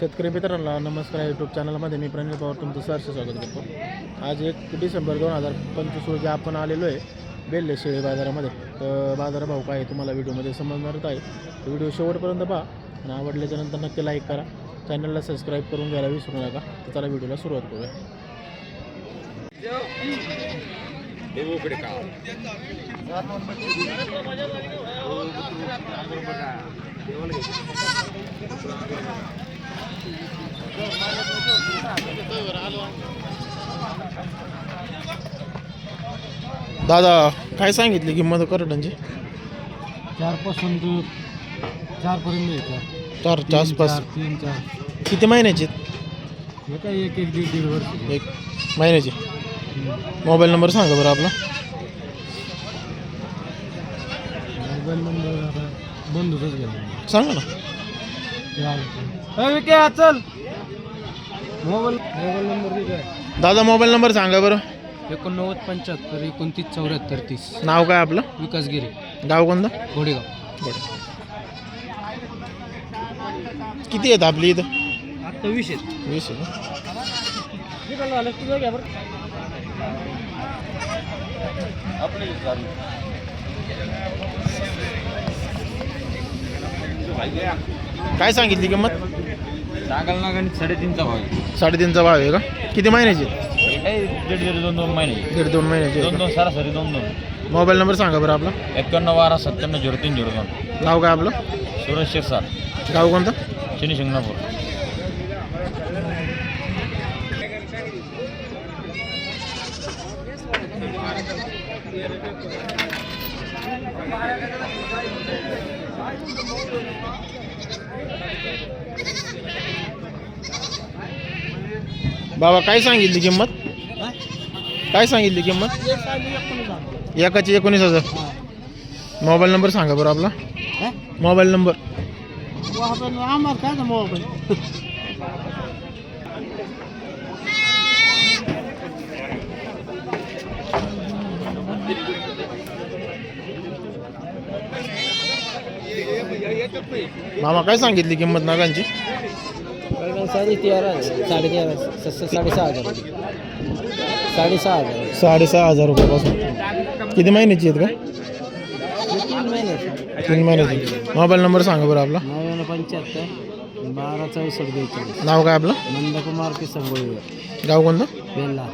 शेतकरी मित्रांना नमस्कार यूट्यूब चॅनलमध्ये मी प्रणील पवार तुमचं सहर्ष स्वागत करतो. आज एक डिसेंबर दोन हजार पंचवीस रोजी आपण आलेलो आहे बेल्ले शेळी बाजारामध्ये. तर बाजारभाव काय आहे तुम्हाला व्हिडिओमध्ये समजणारच आहे. तर व्हिडिओ शेवटपर्यंत पहा आणि आवडल्याच्या नंतर नक्की लाईक करा. चॅनलला सबस्क्राईब करून घ्यायला विसरू नका. तर चला व्हिडिओला सुरुवात करूया. दादा काय सांगितली किंमत करडांची चारपासून तर चारपर्यंत येतात चारच्या आसपास तीन चार किती महिन्याची हे काय एक एक दीड दीड वर्ष. एक महिन्याची. मोबाईल नंबर सांगा बरं आपला. मोबाईल नंबर आता बंदूकच घ्या सांगा ना. चल. मोबाईल मोबाईल नंबर दादा मोबाईल नंबर सांगा बरं. एकोणनव्वद पंच्याहत्तर एकोणतीस चौऱ्याहत्तर तीस. नाव काय आपलं? विकास गिरे. गाव कोणतं? घोडेगाव. बरं. किती आहेत आपली इथं? आत्ता वीस आहेत. वीस आहे का? काय सांगितली किंमत? सांगाल ना गणित साडेतीनचा भाव आहे. साडेतीनचा भाव आहे का? किती महिन्याची? दीड दीड दोन दोन महिने. दीड दोन महिन्याची आहे दोन का? दोन सरासरी दोन दोन. मोबाईल नंबर सांगा बरं आपला. एक्क्याण्णव बारा सत्त्याण्णव झिरो तीन झिरो दोन. नाव काय आपलं? सुरेश शिरसाट गाव कोणतं? शनी शिंगणापूर. बाबा काय सांगितली किंमत? काय सांगितली किंमत? एकाची एकोणीस हजार. मोबाईल नंबर सांगा बरं आपला. Mobile number. मोबाईल मामा काय सांगितली किंमत नागांची? साडे तेरा साडे तेरा साडेसहा हजार. साडेसहा हजार. साडेसहा हजार रुपयापासून. किती महिन्याची आहेत का? तीन महिने. तीन महिन्याची. मोबाईल नंबर सांगा बरं आपला. नव्याण्णव पंच्याहत्तर बारा चौसष्ट बेचाळीस. नाव काय आपलं? नंदकुमार की संगोळी गाव कोणतं? बेल्ला.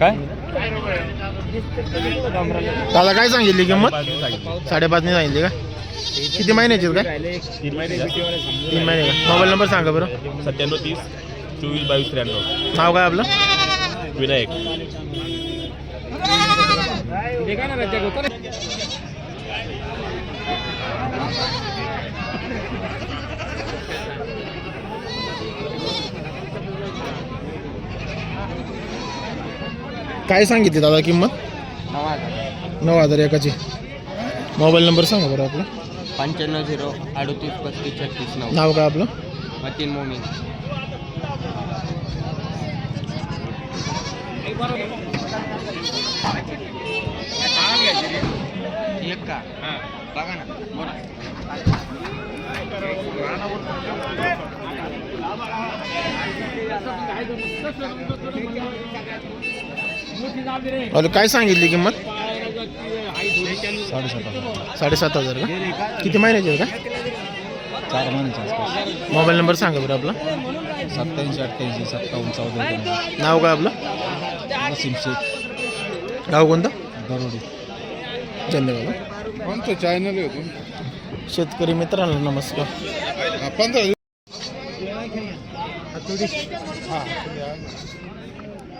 काय दादा काय सांगितली किंमत? साडेपाचने सांगितली का? किती महिन्याची काय? तीन महिने तीन महिने का? मोबाईल नंबर सांगा बरं. सत्त्याण्णव तीस चोवीस बावीस त्र्याण्णव. नाव काय आपलं? विनायक. काय सांगितली दादा किंमत? नऊ हजार. एकाची. मोबाईल नंबर सांगा बरं आपला. पंच्याण्णव झिरो अडतीस पस्तीस छत्तीस नऊ. नाव काय आपलं? मतीन मोमीन. एक का? बघा ना. बोला. अरे काय सांगितली किंमत? साडेसात साडेसात हजार का? किती महिन्याची आहे का? चार महिन्याच्या आसपास. मोबाईल नंबर सांगा बरं आपला. सत्याऐंशी अठ्ठ्याऐंशी सत्तावन्न चौदा नाव काय आपलं? वसीम शेख. गाव कोणतं? दरोडे. धन्यवाद. कोणतं चॅनल आहे शेतकरी मित्रांनो नमस्कार. पंधरा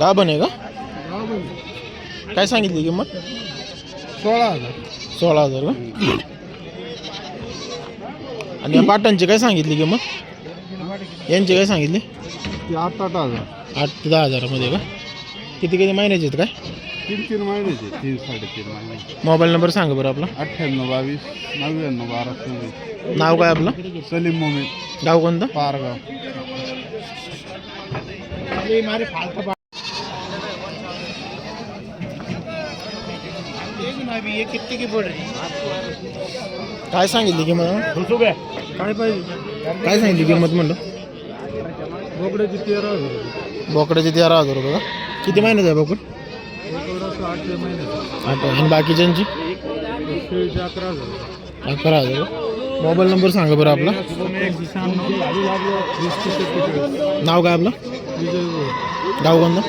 गाभण आहे का? काय सांगितली किंमत? सोळा हजार. सोळा हजार का? आणि या पाटांची काय सांगितली किंमत? यांची काय सांगितली? ती आठ आठ हजार. आठ ते दहा हजारामध्ये का? किती किती महिन्याचे आहेत काय? तीन तीन महिन्याचे तीन साडेतीन महिने मोबाईल नंबर सांगा बरं आपला. अठ्ठ्याण्णव बावीस नव्याण्णव बारा चोवीस नाव काय आपलं? सलीम मोमेद गाव कोणतं? पारगाव. काय सांगितली किंमत? काय पाहिजे? काय सांगितली किंमत म्हणलं? बोकड्याची तेरा हजार बोकडाचे तेरा हजार रुपये का? किती महिन्याचं आहे बोकड? महिन्याचं. आठ आणि बाकीच्यांची? अकरा हजार. अकरा हजार का? मोबाईल नंबर सांगा बरं आपला. नाव काय आपलं? विजय गाव कोणतं